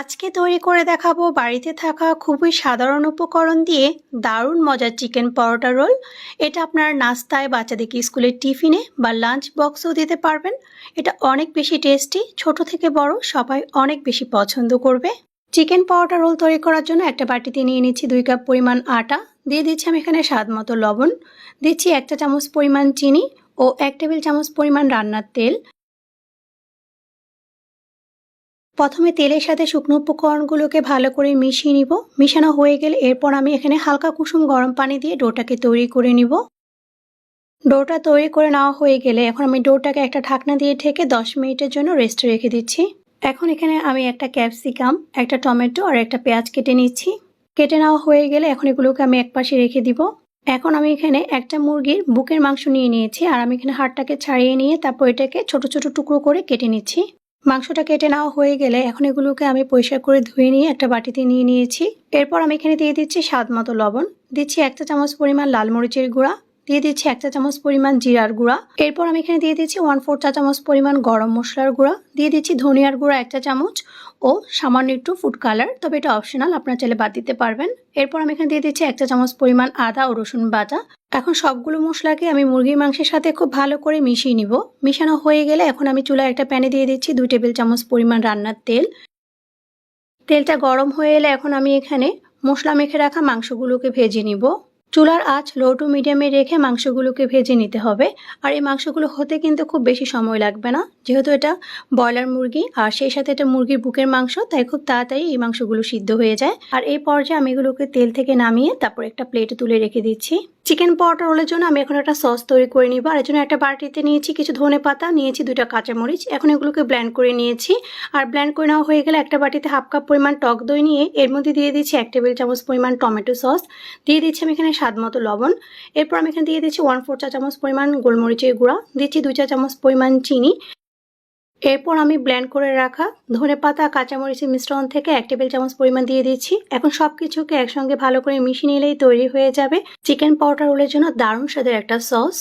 আজকে তৈরি করে দেখাবো বাড়িতে থাকা খুবই সাধারণ উপকরণ দিয়ে দারুণ মজার চিকেন পরোটা রোল। এটা আপনার নাস্তায় বাচ্চাদেরকে স্কুলের টিফিনে বা লাঞ্চ বক্সেও দিতে পারবেন। এটা অনেক বেশি টেস্টি, ছোট থেকে বড়, সবাই অনেক বেশি পছন্দ করবে। চিকেন পরোটা রোল তৈরি করার জন্য একটা বাটিতে নিয়ে নিচ্ছি দুই কাপ পরিমাণ আটা। দিয়ে দিচ্ছি আমি এখানে স্বাদ মতো লবণ। দিচ্ছি একটা চামচ পরিমাণ চিনি ও এক টেবিল চামচ পরিমাণ রান্নার তেল। প্রথমে তেলের সাথে শুকনো উপকরণগুলোকে ভালো করে মিশিয়ে নিব। মিশানো হয়ে গেলে এরপর আমি এখানে হালকা কুসুম গরম পানি দিয়ে ডোটাকে তৈরি করে নিব। ডোটা তৈরি করে নেওয়া হয়ে গেলে এখন আমি ডোটাকে একটা ঢাকনা দিয়ে ঢেকে দশ মিনিটের জন্য রেস্টে রেখে দিচ্ছি। এখন এখানে আমি একটা ক্যাপসিকাম, একটা টমেটো আর একটা পেঁয়াজ কেটে নিচ্ছি। কেটে নেওয়া হয়ে গেলে এখন এগুলোকে আমি একপাশে রেখে দিব। এখন আমি এখানে একটা মুরগির বুকের মাংস নিয়ে নিয়েছি আর আমি এখানে হাড়টাকে ছাড়িয়ে নিয়ে তারপর এটাকে ছোট ছোট টুকরো করে কেটে নিচ্ছি। মাংসটা কেটে নেওয়া হয়ে গেলে এখন এগুলোকে আমি পরিষ্কার করে ধুয়ে নিয়ে একটা বাটিতে নিয়ে নিয়েছি। এরপর আমি এখানে দিয়ে দিচ্ছি স্বাদ মতো লবণ। দিচ্ছি একটা চামচ পরিমাণ লাল মরিচের গুঁড়া। দিয়ে দিচ্ছি একটা চামচ পরিমাণ জিরার গুঁড়া। এরপর আমি এখানে দিয়ে দিচ্ছি ওয়ান ফোর চা চামচ পরিমাণ গরম মশলার গুঁড়া। দিয়ে দিচ্ছি ধনিয়ার গুঁড়া একটা চামচ ও সামান্য একটু ফুড কালার তবে এটা অপশনাল আপনার চাইলে বাদ দিতে পারবেন। এরপর আমি এখানে দিয়ে দিচ্ছি একটা চামচ পরিমাণ আদা ও রসুন বাটা। এখন সবগুলো মশলাকে আমি মুরগির মাংসের সাথে খুব ভালো করে মিশিয়ে নিব। মিশানো হয়ে গেলে এখন আমি চুলায় একটা প্যানে দিয়ে দিচ্ছি দুই টেবিল চামচ পরিমাণ রান্নার তেল। তেলটা গরম হয়ে এলে এখন আমি এখানে মশলা মেখে রাখা মাংসগুলোকে ভেজে নিব। চুলার আঁচ লো টু মিডিয়ামে রেখে মাংসগুলোকে ভেজে নিতে হবে। আর এই মাংসগুলো হতে কিন্তু খুব বেশি সময় লাগবে না। যেহেতু এটা ব্রয়লার মুরগি, আর সেই সাথে এটা মুরগির বুকের মাংস, তাই খুব তাড়াতাড়ি এই মাংসগুলো সিদ্ধ হয়ে যায়। আর এই পর্যায়ে আমি এগুলোকে তেল থেকে নামিয়ে তারপর একটা প্লেটে তুলে রেখে দিচ্ছি। চিকেন পরোটা রোলের জন্য আমি এখন একটা সস তৈরি করে নিব। আর এর জন্য একটা বাটিতে নিয়েছি কিছু ধনে পাতা, নিয়েছি দুইটা কাঁচামরিচ। এখন এগুলোকে ব্ল্যান্ড করে নিয়েছি। আর ব্ল্যান্ড করে নেওয়া হয়ে গেলে একটা বাটিতে হাফ কাপ পরিমাণ টক দই নিয়ে এর মধ্যে দিয়ে দিচ্ছি এক টেবিল চামচ পরিমাণ টমেটো সস দিয়ে দিচ্ছি আমি এখানে স্বাদ মতো লবণ। এরপর আমি এখানে দিয়ে দিচ্ছি ওয়ান ফোর চা চামচ পরিমাণ গোলমরিচের গুঁড়া। দিচ্ছি দুই চা চামচ পরিমাণ চিনি। এরপর আমি ব্ল্যান্ড করে রাখা ধনে পাতা, কাঁচামরিচের মিশ্রণ থেকে এক টেবিল চামচ পরিমাণ দিয়ে দিচ্ছি। এখন সব কিছুকে একসঙ্গে ভালো করে মিশিয়ে নিলেই তৈরি হয়ে যাবে। চিকেন পাউডার রোলের জন্য দারুণ স্বাদের একটা সস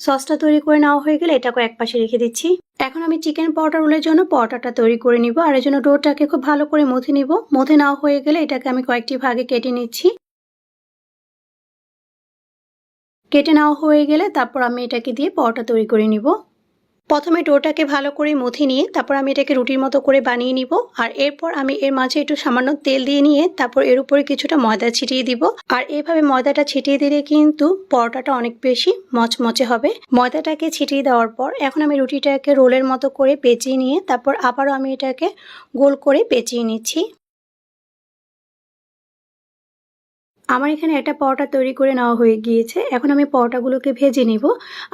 সসটা তৈরি করে নেওয়া হয়ে গেলে এটাকে এক পাশে রেখে দিচ্ছি। এখন আমি চিকেন পাউডার রোলের জন্য পরোটাটা তৈরি করে নিব আর এর জন্য ডোটাকে খুব ভালো করে মথে নিব। মথে নেওয়া হয়ে গেলে এটাকে আমি কয়েকটি ভাগে কেটে নিচ্ছি। কেটে নেওয়া হয়ে গেলে তারপর আমি এটাকে দিয়ে পরোটা তৈরি করে নিব। প্রথমে ডোটাকে ভালো করে মথে নিয়ে তারপর আমি এটাকে রুটির মতো করে বানিয়ে নিব। আর এরপর আমি এর মাঝে একটু সামান্য তেল দিয়ে নিয়ে তারপর এর উপরে কিছুটা ময়দা ছিটিয়ে দিব। আর এইভাবে ময়দাটা ছিটিয়ে দিলে কিন্তু পরোটাটা অনেক বেশি মচমচে হবে। ময়দাটাকে ছিটিয়ে দেওয়ার পর এখন আমি রুটিটাকে রোলের মতো করে পেঁচিয়ে নিয়ে তারপর আবারও আমি এটাকে গোল করে পেঁচিয়ে নিচ্ছি। আমার এখানে একটা পরোটা তৈরি করে নেওয়া হয়ে গিয়েছে। এখন আমি পরোটাগুলোকে ভেজে নিব।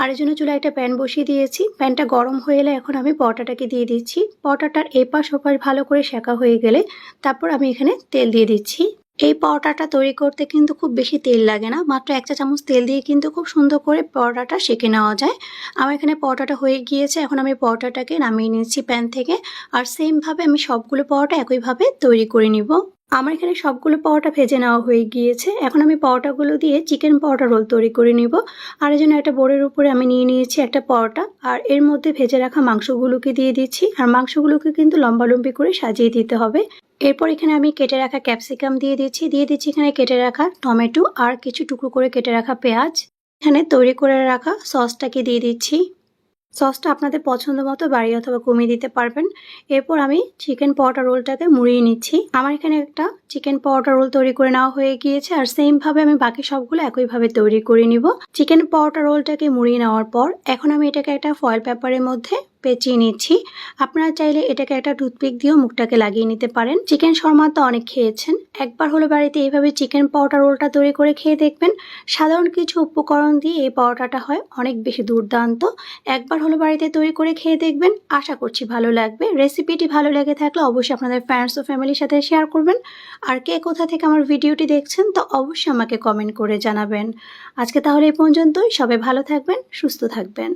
আর এর জন্য চুলায় একটা প্যান বসিয়ে দিয়েছি। প্যানটা গরম হয়ে এলে এখন আমি পরোটাটাকে দিয়ে দিচ্ছি। পরোটাটার এপাশ ওপাশ ভালো করে শেখা হয়ে গেলে তারপর আমি এখানে তেল দিয়ে দিচ্ছি। এই পরোটাটা তৈরি করতে কিন্তু খুব বেশি তেল লাগে না। মাত্র এক চা চামচ তেল দিয়ে কিন্তু খুব সুন্দর করে পরোটাটা সেঁকে নেওয়া যায়। আমার এখানে পরোটাটা হয়ে গিয়েছে। এখন আমি পরোটাটাকে নামিয়ে নিচ্ছি প্যান থেকে। আর সেমভাবে আমি সবগুলো পরোটা একইভাবে তৈরি করে নিব। আমার এখানে সবগুলো পাওয়াটা ভেজে নেওয়া হয়ে গিয়েছে। এখন আমি পাওয়াটাগুলো দিয়ে চিকেন পাওয়াটা রোল তৈরি করে নিব। আর এই জন্য একটা বোর্ডের উপরে আমি নিয়ে নিয়েছি একটা পাওয়াটা আর এর মধ্যে ভেজে রাখা মাংসগুলোকে দিয়ে দিচ্ছি। আর মাংসগুলোকে কিন্তু লম্বালম্বি করে সাজিয়ে দিতে হবে। এরপর এখানে আমি কেটে রাখা ক্যাপসিকাম দিয়ে দিচ্ছি। দিয়ে দিচ্ছি এখানে কেটে রাখা টমেটো আর কিছু টুকরো করে কেটে রাখা পেঁয়াজ। এখানে তৈরি করে রাখা সসটাকে দিয়ে দিচ্ছি। সসটা আপনাদের পছন্দ মতো বাড়িয়ে অথবা কমিয়ে দিতে পারবেন। এরপর আমি চিকেন পরোটা রোলটাকে মুড়িয়ে নিচ্ছি। আমার এখানে একটা চিকেন পরোটা রোল তৈরি করে নেওয়া হয়ে গিয়েছে আর সেমভাবে আমি বাকি সবগুলো একইভাবে তৈরি করে নিব। চিকেন পরোটা রোলটাকে মুড়িয়ে নেওয়ার পর এখন আমি এটাকে একটা ফয়েল পেপারের মধ্যে পেঁচিয়ে নিচ্ছি। আপনারা চাইলে এটাকে একটা টুথপিক দিয়েও মুখটাকে লাগিয়ে নিতে পারেন। চিকেন শর্মা তো অনেক খেয়েছেন। একবার হলো বাড়িতে এইভাবে চিকেন পাউডার রোলটা তৈরি করে খেয়ে দেখবেন। সাধারণ কিছু উপকরণ দিয়ে এই পাউডারটা হয়, অনেক বেশি দুর্দান্ত। একবার হলো বাড়িতে তৈরি করে খেয়ে দেখবেন। আশা করছি ভালো লাগবে। রেসিপিটি ভালো লেগে থাকলে অবশ্যই আপনাদের ফ্রেন্ডস ও ফ্যামিলির সাথে শেয়ার করবেন। আর কে কোথা থেকে আমার ভিডিওটি দেখছেন, তো অবশ্যই আমাকে কমেন্ট করে জানাবেন। আজকে তাহলে এই পর্যন্তই। সবাই ভালো থাকবেন, সুস্থ থাকবেন।